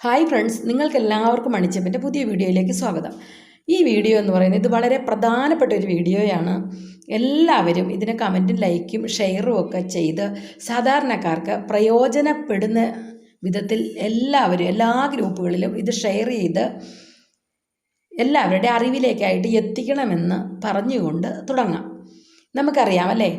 Hi friends നിങ്ങൾക്ക് എല്ലാവർക്കും മണിച്ചപ്പിന്റെ പുതിയ വീഡിയോയിലേക്ക് സ്വാഗതം. ഈ വീഡിയോ എന്ന് പറയുന്നത് ഇത് വളരെ പ്രധാനപ്പെട്ട ഒരു വീഡിയോയാണ്. എല്ലാവരും ഇതിന് കമന്റും ലൈക്കും ഷെയറും ഒക്കെ ചെയ്ത് സാധാരണക്കാർക്ക് പ്രയോജനപ്പെടുന്ന വിധത്തിൽ എല്ലാവരും എല്ലാ ഗ്രൂപ്പുകളിലും ഇത് ഷെയർ ചെയ്ത് എല്ലാവരുടെ അറിവിലേക്കായിട്ട് എത്തിക്കണമെന്ന് പറഞ്ഞുകൊണ്ട് തുടങ്ങാം. നമുക്കറിയാം അല്ലേ?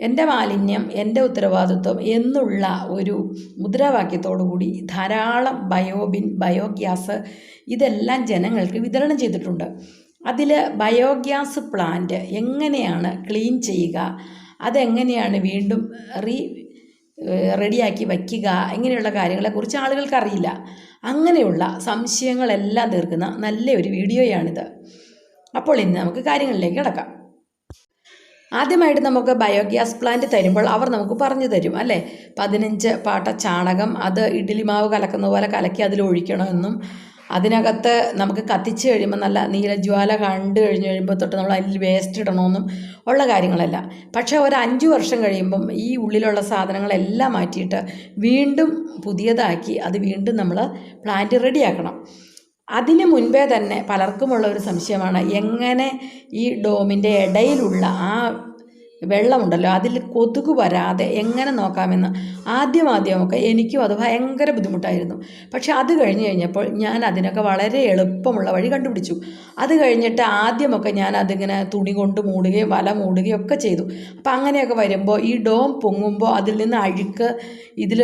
എന്റെ മാലിന്യം എന്റെ ഉത്തരവാദിത്വം എന്നുള്ള ഒരു മുദ്രാവാക്യത്തോടുകൂടി ധാരാളം ബയോബിൻ ബയോഗ്യാസ് ഇതെല്ലാം ജനങ്ങൾക്ക് വിതരണം ചെയ്തിട്ടുണ്ട്. അതിൽ ബയോഗ്യാസ് പ്ലാന്റ് എങ്ങനെയാണ് ക്ലീൻ ചെയ്യുക അതെങ്ങനെയാണ് വീണ്ടും റീ റെഡിയാക്കി വയ്ക്കുക ഇങ്ങനെയുള്ള കാര്യങ്ങളെക്കുറിച്ച് ആളുകൾക്കറിയില്ല. അങ്ങനെയുള്ള സംശയങ്ങളെല്ലാം തീർക്കുന്ന നല്ലൊരു വീഡിയോയാണിത്. അപ്പോൾ ഇന്ന് നമുക്ക് കാര്യങ്ങളിലേക്ക് കിടക്കാം. ആദ്യമായിട്ട് നമുക്ക് ബയോഗ്യാസ് പ്ലാന്റ് തരുമ്പോൾ അവർ നമുക്ക് പറഞ്ഞു തരും അല്ലേ? പതിനഞ്ച് പാട്ട ചാണകം അത് ഇഡ്ഡലി മാവ് കലക്കുന്ന പോലെ കലക്കി അതിൽ ഒഴിക്കണമെന്നും അതിനകത്ത് നമുക്ക് കത്തിച്ച് കഴിയുമ്പോൾ നല്ല നീലജ്വാല കണ്ടു കഴിഞ്ഞ് കഴിയുമ്പോൾ തൊട്ട് നമ്മൾ അതിൽ വേസ്റ്റ് ഇടണമെന്നും ഉള്ള കാര്യങ്ങളല്ല. പക്ഷേ ഒരു അഞ്ച് വർഷം കഴിയുമ്പം ഈ ഉള്ളിലുള്ള സാധനങ്ങളെല്ലാം മാറ്റിയിട്ട് വീണ്ടും പുതിയതാക്കി അത് വീണ്ടും നമ്മൾ പ്ലാന്റ് റെഡിയാക്കണം. അതിന് മുൻപേ തന്നെ പലർക്കുമുള്ള ഒരു സംശയമാണ്. എങ്ങനെ ഈ ഡോമിന്റെ ഇടയിലുള്ള ആ വെള്ളമുണ്ടല്ലോ അതിൽ കൊതുക് വരാതെ എങ്ങനെ നോക്കാമെന്ന് ആദ്യം ആദ്യമൊക്കെ എനിക്കും അത് ഭയങ്കര ബുദ്ധിമുട്ടായിരുന്നു. പക്ഷേ അത് കഴിഞ്ഞ് കഴിഞ്ഞപ്പോൾ ഞാൻ അതിനൊക്കെ വളരെ എളുപ്പമുള്ള വഴി കണ്ടുപിടിച്ചു. അത് കഴിഞ്ഞിട്ട് ആദ്യമൊക്കെ ഞാൻ അതിങ്ങനെ തുണി കൊണ്ട് മൂടുകയും വല മൂടുകയും ഒക്കെ ചെയ്തു. അപ്പം അങ്ങനെയൊക്കെ വരുമ്പോൾ ഈ ഡോം പൊങ്ങുമ്പോൾ അതിൽ നിന്ന് അഴുക്ക് ഇതിൽ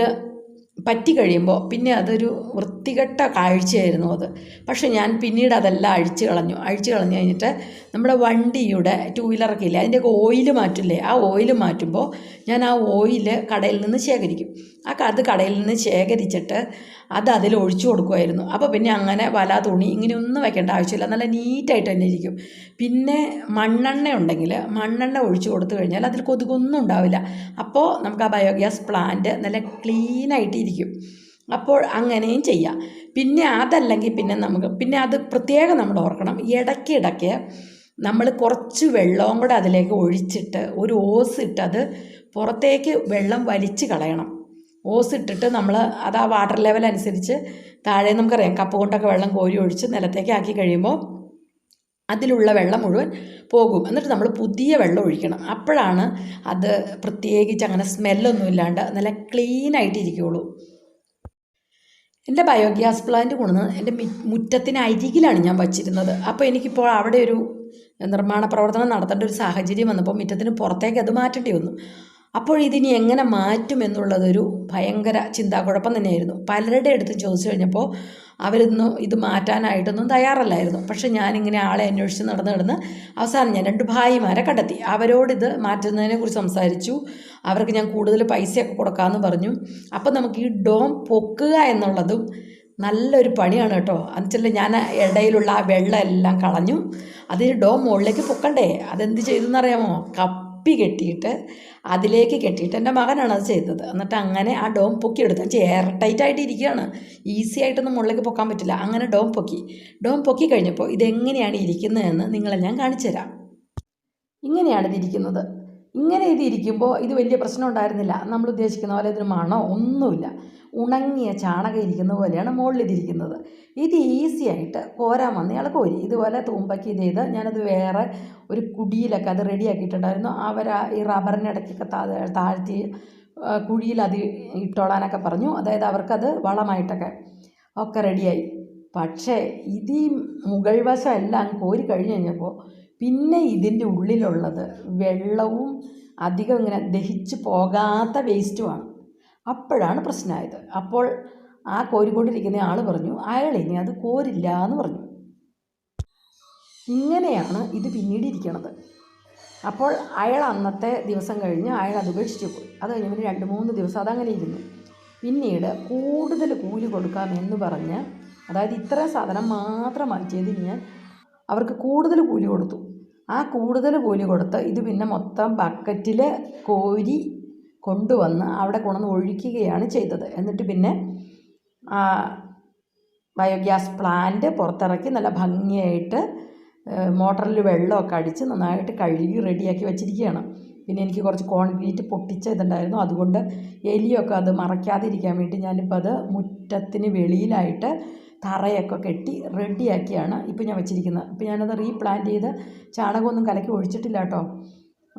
പറ്റി കഴിയുമ്പോൾ പിന്നെ അതൊരു വൃത്തികെട്ട കാഴ്ചയായിരുന്നു അത്. പക്ഷേ ഞാൻ പിന്നീട് അതെല്ലാം അഴിച്ചു കളഞ്ഞു. അഴിച്ചു കളഞ്ഞു കഴിഞ്ഞിട്ട് നമ്മുടെ വണ്ടിയുടെ ടൂ വീലറൊക്കെ ഇല്ലേ അതിന്റെയൊക്കെ ഓയിൽ മാറ്റില്ലേ ആ ഓയിൽ മാറ്റുമ്പോൾ ഞാൻ ആ ഓയിൽ കടയിൽ നിന്ന് ശേഖരിക്കും. ആ അത് കടയിൽ നിന്ന് ശേഖരിച്ചിട്ട് അത് അതിൽ ഒഴിച്ചു കൊടുക്കുമായിരുന്നു അപ്പോൾ പിന്നെ അങ്ങനെ വല തുണി ഇങ്ങനെയൊന്നും വെക്കേണ്ട ആവശ്യമില്ല. നല്ല നീറ്റായിട്ട് തന്നെ ഇരിക്കും. പിന്നെ മണ്ണെണ്ണ ഉണ്ടെങ്കിൽ മണ്ണെണ്ണ ഒഴിച്ചു കൊടുത്തു കഴിഞ്ഞാൽ അതിൽ കൊതുകൊന്നും ഉണ്ടാവില്ല. അപ്പോൾ നമുക്ക് ആ ബയോഗ്യാസ് പ്ലാന്റ് നല്ല ക്ലീനായിട്ട് ഇരിക്കും. അപ്പോൾ അങ്ങനെയും ചെയ്യാം. പിന്നെ അതല്ലെങ്കിൽ പിന്നെ നമുക്ക് പിന്നെ അത് പ്രത്യേകം നമ്മൾ ഓർക്കണം. ഇടയ്ക്കിടയ്ക്ക് നമ്മൾ കുറച്ച് വെള്ളവും കൂടെ അതിലേക്ക് ഒഴിച്ചിട്ട് ഒരു ഓസ് ഇട്ടത് പുറത്തേക്ക് വെള്ളം വലിച്ചു കളയണം. ഓസ് ഇട്ടിട്ട് നമ്മൾ അത് ആ വാട്ടർ ലെവൽ അനുസരിച്ച് താഴെ നമുക്കറിയാം. കപ്പ് കൊണ്ടൊക്കെ വെള്ളം കോരി ഒഴിച്ച് നിലത്തേക്ക് ആക്കി കഴിയുമ്പോൾ അതിലുള്ള വെള്ളം മുഴുവൻ പോകും. എന്നിട്ട് നമ്മൾ പുതിയ വെള്ളം ഒഴിക്കണം. അപ്പോഴാണ് അത് പ്രത്യേകിച്ച് അങ്ങനെ സ്മെല്ലൊന്നും ഇല്ലാണ്ട് നല്ല ക്ലീനായിട്ട് ഇരിക്കുകയുള്ളൂ എന്റെ ബയോഗ്യാസ് പ്ലാന്റ് കൊണ്ടുവന്ന് എന്റെ മുറ്റത്തിന് അരികിലാണ് ഞാൻ വച്ചിരുന്നത്. അപ്പോൾ എനിക്കിപ്പോൾ അവിടെ ഒരു നിർമ്മാണ പ്രവർത്തനം നടത്തേണ്ട ഒരു സാഹചര്യം വന്നപ്പോൾ മുറ്റത്തിന് പുറത്തേക്ക് അത് മാറ്റേണ്ടി വന്നു. അപ്പോൾ ഇതിനി എങ്ങനെ മാറ്റും എന്നുള്ളതൊരു ഭയങ്കര ചിന്താക്കുഴപ്പം തന്നെയായിരുന്നു. പലരുടെ അടുത്ത് ചോദിച്ചു കഴിഞ്ഞപ്പോൾ അവരൊന്നും ഇത് മാറ്റാനായിട്ടൊന്നും തയ്യാറല്ലായിരുന്നു. പക്ഷേ ഞാനിങ്ങനെ ആളെ അന്വേഷിച്ച് നടന്ന് നടന്ന് അവസാനം ഞാൻ രണ്ട് ഭായിമാരെ കണ്ടെത്തി. അവരോടിത് മാറ്റുന്നതിനെക്കുറിച്ച് സംസാരിച്ചു. അവർക്ക് ഞാൻ കൂടുതൽ പൈസയൊക്കെ കൊടുക്കാമെന്ന് പറഞ്ഞു. അപ്പം നമുക്ക് ഈ ഡോം പൊക്കുക എന്നുള്ളതും നല്ലൊരു പണിയാണ് കേട്ടോ. എന്നുവെച്ചാൽ ഞാൻ ഇടയിലുള്ള ആ വെള്ളം എല്ലാം കളഞ്ഞു. അതിന് ഡോം മുകളിലേക്ക് പൊക്കണ്ടേ? അതെന്ത് ചെയ്തെന്നറിയാമോ? കപ്പി കെട്ടിയിട്ട് അതിലേക്ക് കെട്ടിയിട്ട് എന്റെ മകനാണ് അത് ചെയ്തത്. എന്നിട്ട് അങ്ങനെ ആ ഡോം പൊക്കി എടുത്ത് എയർ ടൈറ്റ് ആയിട്ട് ഇരിക്കുകയാണ്. ഈസി ആയിട്ടൊന്നും മുകളിലേക്ക് പൊക്കാൻ പറ്റില്ല. അങ്ങനെ ഡോം പൊക്കി. ഡോം പൊക്കി കഴിഞ്ഞപ്പോൾ ഇതെങ്ങനെയാണ് ഇരിക്കുന്നതെന്ന് നിങ്ങളെ ഞാൻ കാണിച്ചു തരാം ഇങ്ങനെയാണ് ഇതിരിക്കുന്നത് ഇങ്ങനെ ഇത് ഇരിക്കുമ്പോൾ ഇത് വലിയ പ്രശ്നം ഉണ്ടായിരുന്നില്ല. നമ്മൾ ഉദ്ദേശിക്കുന്ന പോലെ ഇതിന് മണോ? ഒന്നുമില്ല. ഉണങ്ങിയ ചാണകം ഇരിക്കുന്ന പോലെയാണ് മുകളിൽ ഇതിരിക്കുന്നത്. ഇത് ഈസി ആയിട്ട് കോരാൻ വന്ന്. ഇയാൾ കോരി. ഇതുപോലെ തൂമ്പക്കി ഇത് ചെയ്ത് ഞാനത് വേറെ ഒരു കുടിയിലൊക്കെ അത് റെഡിയാക്കിയിട്ടുണ്ടായിരുന്നു അവർ ഈ റബ്ബറിനിടയ്ക്കൊക്കെ താഴ്ത്തി കുഴിയിൽ അത് ഇട്ടോളാനൊക്കെ പറഞ്ഞു. അതായത് അവർക്കത് വളമായിട്ടൊക്കെ ഒക്കെ റെഡിയായി പക്ഷേ ഇത് ഈ മുകൾ വശം എല്ലാം കോരി കഴിഞ്ഞ് കഴിഞ്ഞപ്പോൾ പിന്നെ ഇതിന്റെ ഉള്ളിലുള്ളത് വെള്ളവും അധികം ഇങ്ങനെ ദഹിച്ച് പോകാത്ത വേസ്റ്റുമാണ് അപ്പോഴാണ് പ്രശ്നമായത്. അപ്പോൾ ആ കോരിക്കൊണ്ടിരിക്കുന്ന ആൾ പറഞ്ഞു അയാൾ ഇനി അത് കോരില്ല എന്ന് പറഞ്ഞു. ഇങ്ങനെയാണ് ഇത് പിന്നീട് ഇരിക്കണത്. അപ്പോൾ അയാൾ അന്നത്തെ ദിവസം കഴിഞ്ഞ് അയാൾ അത് ഉപേക്ഷിച്ച് പോയി. അത് കഴിഞ്ഞ് രണ്ട് മൂന്ന് ദിവസം അതങ്ങനെ ഇരുന്നു. പിന്നീട് കൂടുതൽ കൂലി കൊടുക്കാമെന്ന് പറഞ്ഞ് അതായത് ഇത്ര സാധനം മാത്രമായി ഞാൻ അവർക്ക് കൂടുതൽ കൂലി കൊടുത്തു. ആ കൂടുതൽ കൂലി കൊടുത്ത് ഇത് പിന്നെ മൊത്തം ബക്കറ്റിൽ കോരി കൊണ്ടുവന്ന് അവിടെ കൊണ്ടുവന്ന് ഒഴിക്കുകയാണ് ചെയ്തത്. എന്നിട്ട് പിന്നെ ബയോഗ്യാസ് പ്ലാന്റ് പുറത്തിറക്കി നല്ല ഭംഗിയായിട്ട് മോട്ടറിൽ വെള്ളമൊക്കെ അടിച്ച് നന്നായിട്ട് കഴുകി റെഡിയാക്കി വെച്ചിരിക്കുകയാണ്. പിന്നെ എനിക്ക് കുറച്ച് കോൺക്രീറ്റ് പൊട്ടിച്ച ഇതുണ്ടായിരുന്നു. അതുകൊണ്ട് എലിയൊക്കെ അത് മറയ്ക്കാതിരിക്കാൻ വേണ്ടി ഞാനിപ്പോൾ അത് മുറ്റത്തിന് വെളിയിലായിട്ട് തറയൊക്കെ കെട്ടി റെഡിയാക്കിയാണ് ഇപ്പോൾ ഞാൻ വെച്ചിരിക്കുന്നത്. ഇപ്പോൾ ഞാനത് റീപ്ലാന്റ് ചെയ്ത് ചാണകമൊന്നും കലക്കി ഒഴിച്ചിട്ടില്ല കേട്ടോ.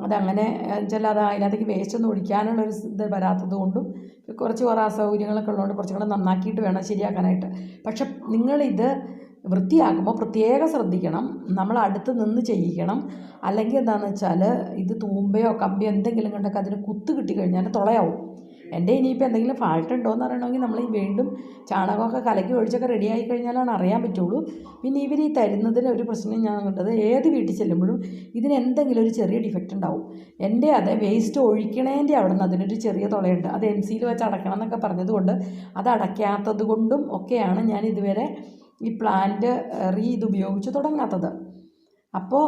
അതങ്ങനെ വെച്ചാൽ അത് അതിനകത്തേക്ക് വേസ്റ്റ് ഒന്നും ഒഴിക്കാനുള്ളൊരു ഇത് വരാത്തത് കൊണ്ടും കുറച്ച് കുറേ അസൗകര്യങ്ങളൊക്കെ ഉള്ളതുകൊണ്ട് കുറച്ചും കൂടെ നന്നാക്കിയിട്ട് വേണം ശരിയാക്കാനായിട്ട്. പക്ഷെ നിങ്ങളിത് വൃത്തിയാക്കുമ്പോൾ പ്രത്യേകം ശ്രദ്ധിക്കണം. നമ്മൾ അടുത്ത് നിന്ന് ചെയ്യിക്കണം. അല്ലെങ്കിൽ എന്താണെന്ന് വെച്ചാൽ ഇത് തൂമ്പയോ കമ്പിയോ എന്തെങ്കിലും കണ്ടൊക്കെ അതിന് കുത്ത് കിട്ടിക്കഴിഞ്ഞാൽ തുളയാവും. എന്റെ ഇനിയിപ്പോൾ എന്തെങ്കിലും ഫാൾട്ട് ഉണ്ടോ എന്ന് അറിയണമെങ്കിൽ നമ്മൾ വീണ്ടും ചാണകമൊക്കെ കലക്കി ഒഴിച്ചൊക്കെ റെഡിയായി കഴിഞ്ഞാലാണ് അറിയാൻ പറ്റുള്ളൂ. പിന്നെ ഇവർ ഈ തരുന്നതിന് ഒരു പ്രശ്നം ഞാൻ കണ്ടത് ഏത് വീട്ടിൽ ചെല്ലുമ്പോഴും ഇതിന് എന്തെങ്കിലും ഒരു ചെറിയ ഡിഫക്റ്റ് ഉണ്ടാവും. എന്റെ അതെ വേസ്റ്റ് ഒഴിക്കണേന്റെ അവിടെ നിന്ന് അതിനൊരു ചെറിയ തുളയുണ്ട്. അത് എം സിയിൽ വെച്ച് അടക്കണം എന്നൊക്കെ പറഞ്ഞതുകൊണ്ട് അത് അടയ്ക്കാത്തത് കൊണ്ടും ഒക്കെയാണ് ഞാൻ ഇതുവരെ ഈ പ്ലാന്റ് റീ ഇത് ഉപയോഗിച്ച് തുടങ്ങാത്തത്. അപ്പോൾ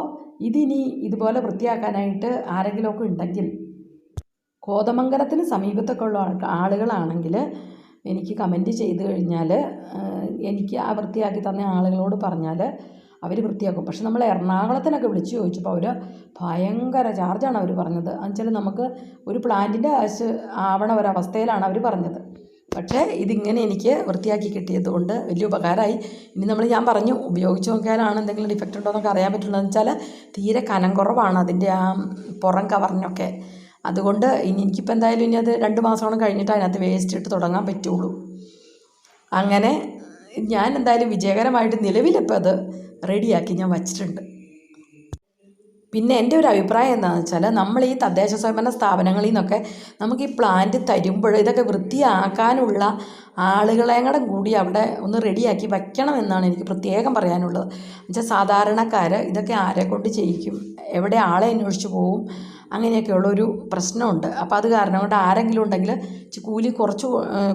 ഇതിനി ഇതുപോലെ വൃത്തിയാക്കാനായിട്ട് ആരെങ്കിലുമൊക്കെ ഉണ്ടെങ്കിൽ കോതമംഗലത്തിന് സമീപത്തൊക്കെ ഉള്ള ആളുകളാണെങ്കിൽ എനിക്ക് കമന്റ് ചെയ്ത് കഴിഞ്ഞാൽ എനിക്ക് ആ വൃത്തിയാക്കി തന്ന ആളുകളോട് പറഞ്ഞാൽ അവർ വൃത്തിയാക്കും. പക്ഷെ നമ്മൾ എറണാകുളത്തിനൊക്കെ വിളിച്ച് ചോദിച്ചപ്പോൾ അവർ ഭയങ്കര ചാർജാണ് അവർ പറഞ്ഞത്. എന്നുവെച്ചാൽ നമുക്ക് ഒരു പ്ലാന്റിന്റെ ആശ് ആവണ ഒരവസ്ഥയിലാണ് അവർ പറഞ്ഞത്. പക്ഷേ ഇതിങ്ങനെ എനിക്ക് വൃത്തിയാക്കി കിട്ടിയത് കൊണ്ട് വലിയ ഉപകാരമായി. ഇനി നമ്മൾ ഞാൻ പറഞ്ഞു ഉപയോഗിച്ച് നോക്കിയാലാണ് എന്തെങ്കിലും ഡിഫക്റ്റ് ഉണ്ടോ എന്നൊക്കെ അറിയാൻ പറ്റുള്ളൂ വെച്ചാൽ തീരെ കനം കുറവാണ് അതിന്റെ ആ പുറം കവറിനൊക്കെ അതുകൊണ്ട് ഇനി എനിക്കിപ്പോൾ എന്തായാലും ഇനി അത് രണ്ട് മാസമാണ് കഴിഞ്ഞിട്ട് അതിനകത്ത് വേസ്റ്റ് ഇട്ട് തുടങ്ങാൻ പറ്റുള്ളൂ. അങ്ങനെ ഞാൻ എന്തായാലും വിജയകരമായിട്ട് നിലവിലിപ്പോൾ അത് റെഡിയാക്കി ഞാൻ വച്ചിട്ടുണ്ട്. പിന്നെ എന്റെ ഒരു അഭിപ്രായം എന്താണെന്ന് വെച്ചാൽ നമ്മൾ ഈ തദ്ദേശ സ്വയംഭരണ സ്ഥാപനങ്ങളിൽ നിന്നൊക്കെ നമുക്ക് ഈ പ്ലാന്റ് തരുമ്പോൾ ഇതൊക്കെ വൃത്തിയാക്കാനുള്ള ആളുകളെയും കൂടെ കൂടി അവിടെ ഒന്ന് റെഡിയാക്കി വയ്ക്കണം എന്നാണ് എനിക്ക് പ്രത്യേകം പറയാനുള്ളത്. എന്നുവെച്ചാൽ സാധാരണക്കാർ ഇതൊക്കെ ആരെ കൊണ്ട് ചെയ്യിക്കും? എവിടെ ആളെ അന്വേഷിച്ച് പോവും? അങ്ങനെയൊക്കെയുള്ളൊരു പ്രശ്നമുണ്ട്. അപ്പോൾ അത് കാരണം കൊണ്ട് ആരെങ്കിലും ഉണ്ടെങ്കിൽ കൂലി കുറച്ച്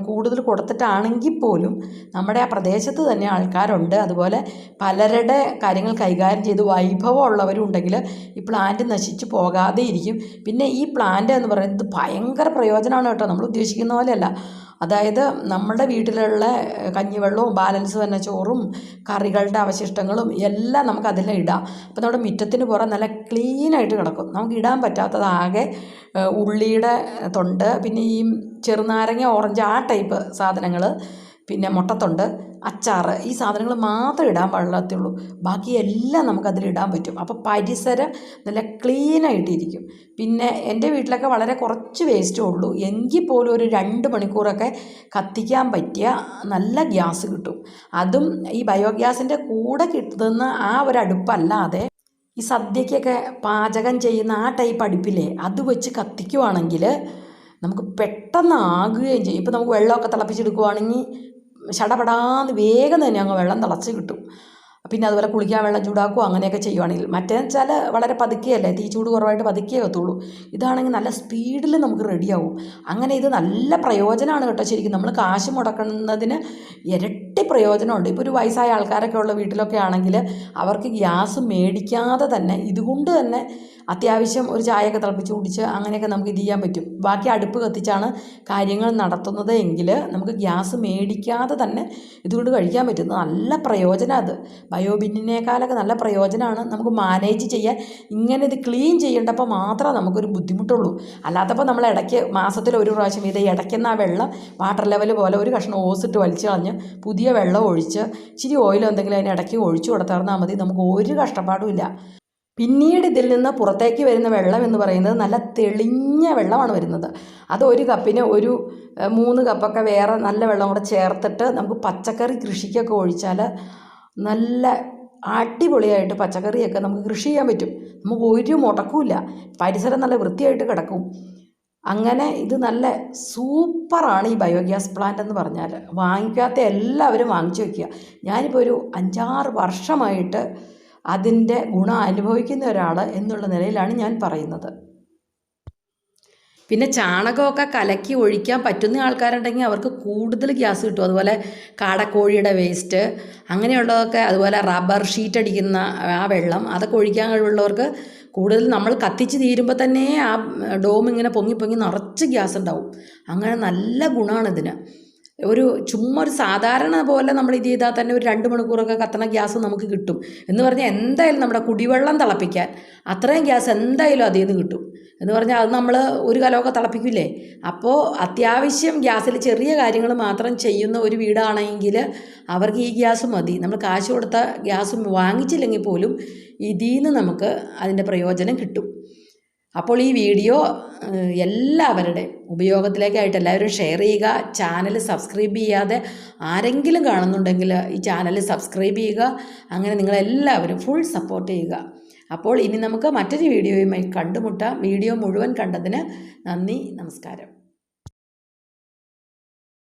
കൂടുതൽ കൊടുത്തിട്ടാണെങ്കിൽ പോലും നമ്മുടെ ആ പ്രദേശത്ത് തന്നെ ആൾക്കാരുണ്ട്. അതുപോലെ പലരുടെ കാര്യങ്ങൾ കൈകാര്യം ചെയ്ത് വൈഭവം ഉള്ളവരും ഉണ്ടെങ്കിൽ ഈ പ്ലാന്റ് നശിച്ച് പോകാതെ ഇരിക്കും പിന്നെ ഈ പ്ലാന്റ് എന്ന് പറയുന്നത് ഭയങ്കര പ്രയോജനമാണ് കേട്ടോ. നമ്മൾ ഉദ്ദേശിക്കുന്ന പോലെയല്ല. അതായത് നമ്മുടെ വീട്ടിലുള്ള കഞ്ഞിവെള്ളവും ബാലൻസ് തന്നെ ചോറും കറികളുടെ അവശിഷ്ടങ്ങളും എല്ലാം നമുക്ക് അതിൽ ഇടാം. അപ്പോൾ നമ്മുടെ മുറ്റത്തിന് പുറം നല്ല ക്ലീനായിട്ട് കിടക്കും. നമുക്ക് ഇടാൻ പറ്റാത്തതാകെ ഉള്ളിയുടെ തൊണ്ട് പിന്നെ ഈ ചെറുനാരങ്ങ ഓറഞ്ച് ആ ടൈപ്പ് സാധനങ്ങൾ പിന്നെ മുട്ടത്തൊണ്ട് അച്ചാർ ഈ സാധനങ്ങൾ മാത്രം ഇടാൻ പാടില്ലാത്തുള്ളൂ. ബാക്കി എല്ലാം നമുക്ക് ഇടാൻ പറ്റും. അപ്പോൾ പരിസരം നല്ല ക്ലീനായിട്ടിരിക്കും. പിന്നെ എന്റെ വീട്ടിലൊക്കെ വളരെ കുറച്ച് വേസ്റ്റേ ഉള്ളൂ. എങ്കിൽ പോലും ഒരു രണ്ട് മണിക്കൂറൊക്കെ കത്തിക്കാൻ പറ്റിയ നല്ല ഗ്യാസ് കിട്ടും. അതും ഈ ബയോഗ്യാസിന്റെ കൂടെ കിട്ടുന്ന ആ ഒരു അടുപ്പല്ലാതെ ഈ സദ്യക്കൊക്കെ പാചകം ചെയ്യുന്ന ആ ടൈപ്പ് അടുപ്പില്ലേ അത് വെച്ച് കത്തിക്കുവാണെങ്കിൽ നമുക്ക് പെട്ടെന്ന് ആകുകയും ചെയ്യും. ഇപ്പോൾ നമുക്ക് വെള്ളമൊക്കെ തിളപ്പിച്ചെടുക്കുവാണെങ്കിൽ ശടപടാന്ന് വേഗം തന്നെ അങ്ങ് വെള്ളം തിളച്ച് കിട്ടും. പിന്നെ അതുപോലെ കുളിക്കാൻ വെള്ളം ചൂടാക്കുക അങ്ങനെയൊക്കെ ചെയ്യുവാണെങ്കിൽ. മറ്റേ വെച്ചാൽ വളരെ പതുക്കിയല്ലേ തീ ചൂട് കുറവായിട്ട് പതുക്കിയേ എത്തുള്ളൂ ഇതാണെങ്കിൽ നല്ല സ്പീഡിൽ നമുക്ക് റെഡിയാവും. അങ്ങനെ ഇത് നല്ല പ്രയോജനമാണ് കേട്ടോ ശരിക്കും. നമ്മൾ കാശ് മുടക്കുന്നതിന് ഇരട്ടി പ്രയോജനമുണ്ട്. ഇപ്പോൾ ഒരു വയസ്സായ ആൾക്കാരൊക്കെ ഉള്ള വീട്ടിലൊക്കെ ആണെങ്കിൽ അവർക്ക് ഗ്യാസ് മേടിക്കാതെ തന്നെ ഇതുകൊണ്ട് തന്നെ അത്യാവശ്യം ഒരു ചായയൊക്കെ തിളപ്പിച്ച് കുടിച്ച് അങ്ങനെയൊക്കെ നമുക്ക് ഇത് ചെയ്യാൻ പറ്റും. ബാക്കി അടുപ്പ് കത്തിച്ചാണ് കാര്യങ്ങൾ നടത്തുന്നത് എങ്കിൽ നമുക്ക് ഗ്യാസ് മേടിക്കാതെ തന്നെ ഇതുകൊണ്ട് കഴിക്കാൻ പറ്റും. നല്ല പ്രയോജനം അത്. ബയോബിന്നിനേക്കാളൊക്കെ നല്ല പ്രയോജനമാണ് നമുക്ക് മാനേജ് ചെയ്യാൻ. ഇങ്ങനെ ഇത് ക്ലീൻ ചെയ്യേണ്ടപ്പോൾ മാത്രമേ നമുക്കൊരു ബുദ്ധിമുട്ടുള്ളൂ. അല്ലാത്തപ്പോൾ നമ്മൾ ഇടയ്ക്ക് മാസത്തിൽ ഒരു പ്രാവശ്യം ഇത് ഇടയ്ക്കുന്ന ആ വെള്ളം വാട്ടർ ലെവൽ പോലെ ഒരു കഷ്ണം ഓസിട്ട് വലിച്ചു കളഞ്ഞ് പുതിയ വെള്ളം ഒഴിച്ച് ഇച്ചിരി ഓയിലോ എന്തെങ്കിലും അതിന് ഇടയ്ക്ക് ഒഴിച്ചു കൊടുത്താർന്നാൽ മതി. നമുക്ക് ഒരു കഷ്ടപ്പാടും ഇല്ല. പിന്നീട് ഇതിൽ നിന്ന് പുറത്തേക്ക് വരുന്ന വെള്ളം എന്ന് പറയുന്നത് നല്ല തെളിഞ്ഞ വെള്ളമാണ് വരുന്നത്. അത് ഒരു കപ്പിന് ഒരു മൂന്ന് കപ്പൊക്കെ വേറെ നല്ല വെള്ളം കൂടെ ചേർത്തിട്ട് നമുക്ക് പച്ചക്കറി കൃഷിക്കൊക്കെ ഒഴിച്ചാൽ നല്ല അടിപൊളിയായിട്ട് പച്ചക്കറിയൊക്കെ നമുക്ക് കൃഷി ചെയ്യാൻ പറ്റും. നമുക്ക് ഒരു മുടക്കുമില്ല പരിസരം നല്ല വൃത്തിയായിട്ട് കിടക്കും. അങ്ങനെ ഇത് നല്ല സൂപ്പറാണ് ഈ ബയോഗ്യാസ് പ്ലാന്റ് എന്ന് പറഞ്ഞാൽ. വാങ്ങിക്കാത്ത എല്ലാവരും വാങ്ങിച്ചു വയ്ക്കുക ഞാനിപ്പോൾ ഒരു അഞ്ചാറ് വർഷമായിട്ട് അതിന്റെ ഗുണം അനുഭവിക്കുന്ന ഒരാൾ എന്നുള്ള നിലയിലാണ് ഞാൻ പറയുന്നത്. പിന്നെ ചാണകമൊക്കെ കലക്കി ഒഴിക്കാൻ പറ്റുന്ന ആൾക്കാരുണ്ടെങ്കിൽ അവർക്ക് കൂടുതൽ ഗ്യാസ് കിട്ടും. അതുപോലെ കാടക്കോഴിയുടെ വേസ്റ്റ് അങ്ങനെയുള്ളതൊക്കെ അതുപോലെ റബ്ബർ ഷീറ്റ് അടിക്കുന്ന ആ വെള്ളം അതൊക്കെ ഒഴിക്കാൻ കഴിവുള്ളവർക്ക് കൂടുതൽ നമ്മൾ കത്തിച്ച് തീരുമ്പോൾ തന്നെ ആ ഡോം ഇങ്ങനെ പൊങ്ങി പൊങ്ങി നിറച്ച് ഗ്യാസ് ഉണ്ടാവും. അങ്ങനെ നല്ല ഗുണമാണ് ഇതിന്. ഒരു ചുമ്മാ ഒരു സാധാരണ പോലെ നമ്മൾ ഇത് ചെയ്താൽ തന്നെ ഒരു രണ്ട് മണിക്കൂറൊക്കെ കത്തണ ഗ്യാസ് നമുക്ക് കിട്ടും. എന്ന് പറഞ്ഞാൽ എന്തായാലും നമ്മുടെ കുടിവെള്ളം തിളപ്പിക്കാൻ അത്രയും ഗ്യാസ് എന്തായാലും അതിൽ നിന്ന് കിട്ടും. എന്ന് പറഞ്ഞാൽ അത് നമ്മൾ ഒരു കലമൊക്കെ തിളപ്പിക്കില്ലേ? അപ്പോൾ അത്യാവശ്യം ഗ്യാസിൽ ചെറിയ കാര്യങ്ങൾ മാത്രം ചെയ്യുന്ന ഒരു വീടാണെങ്കിൽ അവർക്ക് ഈ ഗ്യാസ് മതി. നമ്മൾ കാശ് കൊടുത്ത ഗ്യാസ് വാങ്ങിച്ചില്ലെങ്കിൽ പോലും ഇതിൽ നിന്ന് നമുക്ക് അതിന്റെ പ്രയോജനം കിട്ടും. അപ്പോൾ ഈ വീഡിയോ എല്ലാവരുടെ ഉപയോഗത്തിലേക്കായിട്ട് എല്ലാവരും ഷെയർ ചെയ്യുക. ചാനൽ സബ്സ്ക്രൈബ് ചെയ്യാതെ ആരെങ്കിലും കാണുന്നുണ്ടെങ്കിൽ ഈ ചാനൽ സബ്സ്ക്രൈബ് ചെയ്യുക. അങ്ങനെ നിങ്ങളെല്ലാവരും ഫുൾ സപ്പോർട്ട് ചെയ്യുക. അപ്പോൾ ഇനി നമുക്ക് മറ്റൊരു വീഡിയോയുമായി കണ്ടുമുട്ടാം. വീഡിയോ മുഴുവൻ കണ്ടതിന് നന്ദി നമസ്കാരം.